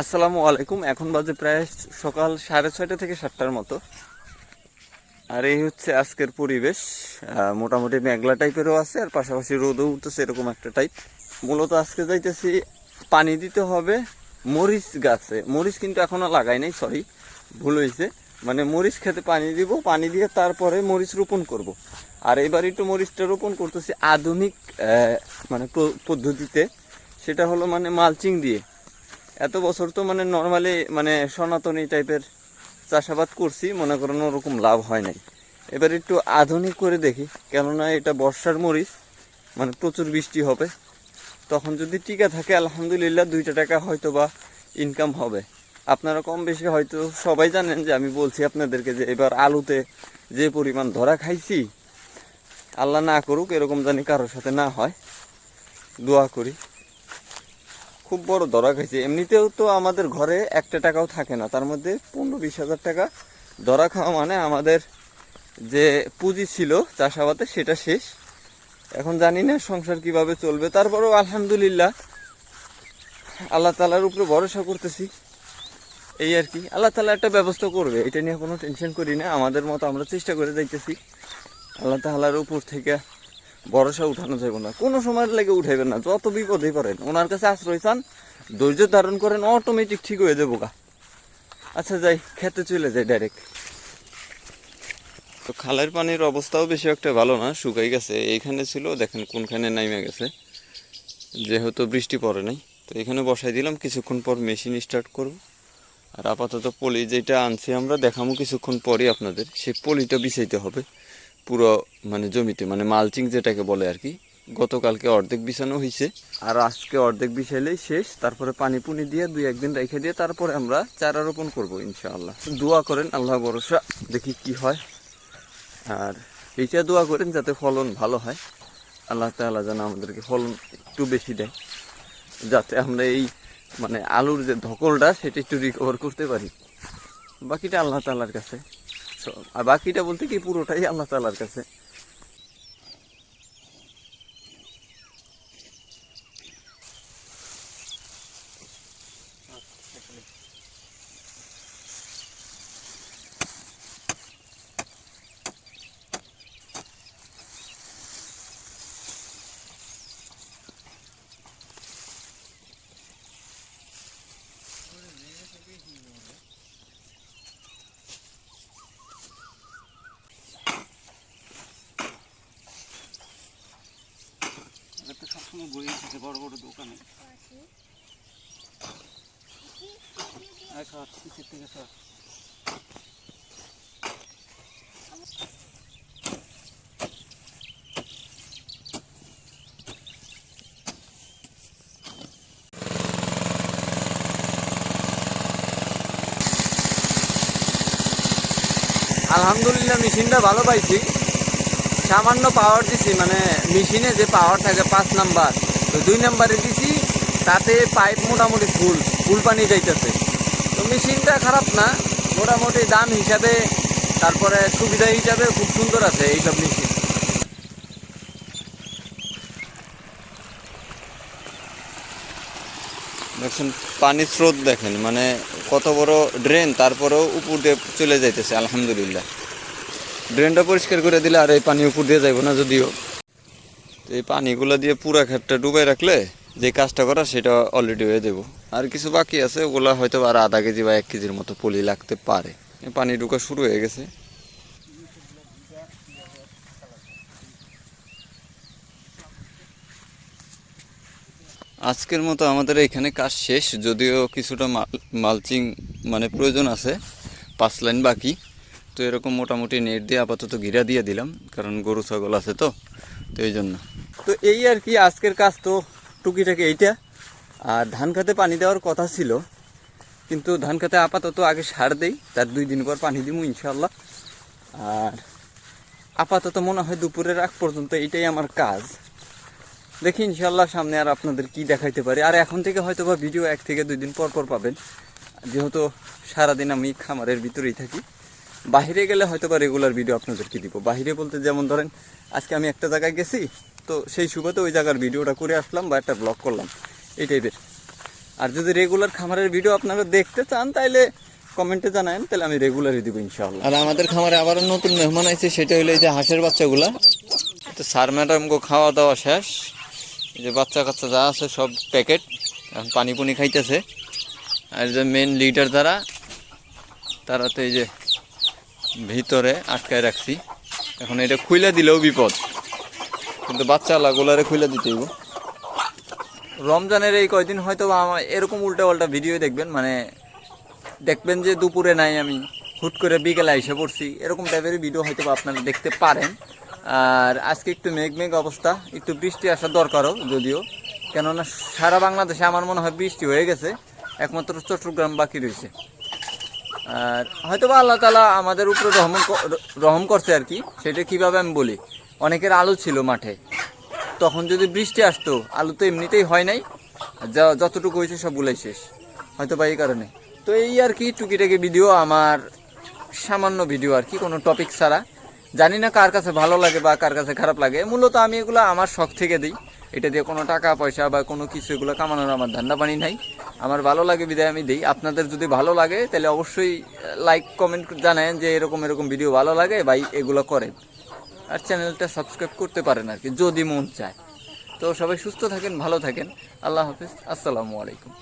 আসসালামু আলাইকুম। এখন বাজে প্রায় সকাল সাড়ে ছয়টা থেকে সাতটার মতো। আর এই হচ্ছে আজকের পরিবেশ। মোটামুটি মেঘলা টাইপেরও আছে, আর পাশাপাশি রোদও উঠতেছে এরকম একটা টাইপ মূলত আজকে যাইতেছি পানি দিতে হবে মরিচ গাছে। মরিচ কিন্তু এখনও লাগাই নাই সরি ভুল হয়েছে মানে মরিচ খেতে পানি দিব, পানি দিয়ে তারপরে মরিচ রোপণ করব। আর এবার একটু মরিচটা রোপণ করতেছি আধুনিক মানে পদ্ধতিতে। সেটা হলো মানে মালচিং দিয়ে। এত বছর তো মানে নর্মালি মানে সনাতনী টাইপের চাষাবাদ করছি, মনে করেন ওরকম লাভ হয় নাই। এবার একটু আধুনিক করে দেখি, কেননা এটা বর্ষার মরিচ মানে প্রচুর বৃষ্টি হবে। তখন যদি টিকা থাকে, আলহামদুলিল্লাহ দুইটা টাকা হয়তো বা ইনকাম হবে। আপনারা কম বেশি হয়তো সবাই জানেন যে আমি বলছি আপনাদেরকে যে এবার আলুতে যে পরিমাণ ধরা খাইছি, আল্লাহ না করুক, এরকম জানি কারোর সাথে না হয়। দোয়া করি। খুব বড় ধরা খাইছে। এমনিতেও তো আমাদের ঘরে একটা টাকাও থাকে না। তার মধ্যে পনেরো বিশ হাজার টাকা ধরা খাওয়া মানে আমাদের যে পুঁজি ছিল চাষাবাদে, সেটা শেষ। এখন জানি না সংসার কীভাবে চলবে। তারপরেও আলহামদুলিল্লাহ আল্লাহ তালার উপরে ভরসা করতেছি। এই আর কি। আল্লাহ তালা একটা ব্যবস্থা করবে। এটা নিয়ে কোনো টেনশন করি না। আমাদের মতো আমরা চেষ্টা করে যাইতেছি। আল্লাহ তালার উপর থেকে ভরসা উঠানো যাবে না। কোনো সময় লেগে উঠাইবেন না, যত বিপদেই পারেন ওনার কাছে আশ্রয় চান, ধৈর্য ধারণ করেন অটোমেটিক ঠিক হয়ে যাব গা। আচ্ছা যাই, খেতে চলে যাই ডাইরেক্ট তো খালের পানির অবস্থাও বেশি একটা ভালো না, শুকাই গেছে। এইখানে ছিল, দেখেন কোনখানে নাইমে গেছে। যেহেতু বৃষ্টি পড়ে নাই, তো এখানে বসাই দিলাম। কিছুক্ষণ পর মেশিন স্টার্ট করব। আর আপাতত পলি যেটা আনছি আমরা, দেখামো কিছুক্ষণ পরই আপনাদের। সেই পলিটা বিছাইতে হবে। পুরো মানে জমিতে মানে মালচিং যেটাকে বলে আর কি, গতকালকে অর্ধেক বিছানো হয়েছে আর আজকে অর্ধেক বিছাইলেই শেষ, তারপরে পানি পুনি দিয়ে দুই একদিন রেখে দিয়ে তারপরে আমরা চারা রোপণ করব ইনশাআল্লাহ। দোয়া করেন, আল্লাহ ভরসা, দেখি কি হয়। আর এইটা দোয়া করেন যাতে ফলন ভালো হয়। আল্লাহ তাআলা যেন আমাদেরকে ফলন একটু বেশি দেয়, যাতে আমরা এই মানে আলুর যে ধকলটা, সেটা একটু রিকভার করতে পারি। বাকিটা আল্লাহ তাআলার কাছে। আর বাকিটা বলতে কি পুরোটাই আল্লাহ তালার কাছে। তো সবসময় বই থাকে বড় বড় দোকানে। আলহামদুলিল্লাহ মেশিনটা ভালো পাইছি। সামান্য পাওয়ার দিছি মানে মেশিনে যে পাওয়ার থাকে, পাঁচ নাম্বার তো দুই নাম্বারে দিছি, তাতে পাইপ মোটামুটি ফুল ফুল পানি যাইতেছে। তো মেশিনটা খারাপ না, মোটামুটি দাম হিসাবে, তারপরে সুবিধা হিসাবে খুব সুন্দর আছে এইসব মেশিন দেখছেন, পানির স্রোত দেখেন মানে কত বড় ড্রেন তারপরেও উপর দিয়ে চলে যাইতেছে, আলহামদুলিল্লাহ। ড্রেনটা পরিষ্কার করে দিলে আর এই পানি উপর দিয়ে যাইব না যদিও। তো এই পানিগুলো দিয়ে পুরা ক্ষেতটা ডুবাই রাখলে যে কাজটা করা সেটা অলরেডি হয়ে দেবো আর কিছু বাকি আছে, ওগুলা হয়তো আর আধা কেজি বা এক কেজির মতো পলি লাগতে পারে। পানি ঢুকা শুরু হয়ে গেছে। আজকের মতো আমাদের এখানে কাজ শেষ, যদিও কিছুটা মাল- মালচিং মানে প্রয়োজন আছে, পাঁচ লাইন বাকি। তো এরকম মোটামুটি নেট দিয়ে আপাতত ঘিরা দিয়ে দিলাম, কারণ গরু, ছাগল আছে তো তো এই জন্য। তো এই আর কি আজকের কাজ তো টুকিটাকি এইটা। আর ধান খাতে পানি দেওয়ার কথা ছিল, কিন্তু ধান খাতে আপাতত আগে সার দেই, তার দুই দিন পর পানি দিব ইনশাল্লাহ আর আপাতত মনে হয় দুপুরের আগ পর্যন্ত এইটাই আমার কাজ। দেখি ইনশাল্লাহ সামনে আর আপনাদের কি দেখাইতে পারি। আর এখন থেকে হয়তো বা ভিডিও এক থেকে দুই দিন পর পর পাবেন, যেহেতু সারাদিন আমি খামারের ভিতরেই থাকি। বাইরে গেলে হয়তো বা রেগুলার ভিডিও আপনাদেরকে দিব। বাইরে বলতে যেমন ধরেন আজকে আমি একটা জায়গায় গেছি তো সেই সুবাদে ওই জায়গার ভিডিওটা করে আসলাম বা একটা ব্লগ করলাম এই টাইপের আর যদি রেগুলার খামারের ভিডিও আপনারা দেখতে চান তাহলে কমেন্টে জানান তাহলে আমি রেগুলারই দিব ইনশাআল্লাহ। আর আমাদের খামারে আবার নতুন মেহমান আছে সেটা হলো এই যে হাঁসের বাচ্চাগুলা। তো স্যার ম্যাডাম গো খাওয়া দাওয়া শেষ। এই যে বাচ্চা কাচ্চা যা আছে সব প্যাকেট এখন পানি পুনি খাইতেছে। আর যে মেন লিডার যারা তারা তো এই যে ভিতরে আটকায় রাখছি। এখন এটা খুইলা দিলেও বিপদ। কিন্তু বাচ্চা গোলারে খুইলা দিতে হইব। রমজানের এই কয়দিন হয়তো আমার এরকম উল্টা পাল্টা ভিডিও দেখবেন মানে দেখবেন যে দুপুরে নাই আমি হুট করে বিকেলে এসে পড়ছি। এরকম টাইপের ভিডিও হয়তো আপনারা দেখতে পারেন। আর আজকে একটু মেঘ মেঘ অবস্থা, একটু বৃষ্টি আসার দরকারও যদিও। কেননা সারা বাংলাদেশে আমার মনে হয় বৃষ্টি হয়ে গেছে। একমাত্র চট্টগ্রাম বাকি রয়েছে। আর হয়তো বা আল্লাহ তালা আমাদের উপরে রহম রহম করছে আর কি, সেটা কীভাবে আমি বলি? অনেকের আলু ছিল মাঠে। তখন যদি বৃষ্টি আসতো, আলু তো এমনিতেই হয় নাই যা- যতটুকু হয়েছে সবগুলাই শেষ। হয়তো বা এই কারণে। তো এই আর কি টুকিটাকি ভিডিও আমার সামান্য ভিডিও আর কি, কোনো টপিক ছাড়া। জানি না কার কাছে ভালো লাগে বা কার কাছে খারাপ লাগে। মূলত আমি এগুলো আমার শখ থেকে দিই। এটা দিয়ে কোনো টাকা পয়সা বা কোনো কিছু এগুলো কামানোর আমার ধান্দা পানি নাই। আমার ভালো লাগে বিদায় আমি দিই। আপনাদের যদি ভালো লাগে, তাহলে অবশ্যই লাইক কমেন্ট জানায় যে এরকম এরকম ভিডিও ভালো লাগে বা এগুলো করেন আর চ্যানেলটা সাবস্ক্রাইব করতে পারেন আর কি, যদি মন চায়। তো সবাই সুস্থ থাকেন, ভালো থাকেন। আল্লাহ হাফিজ, আসসালামু আলাইকুম।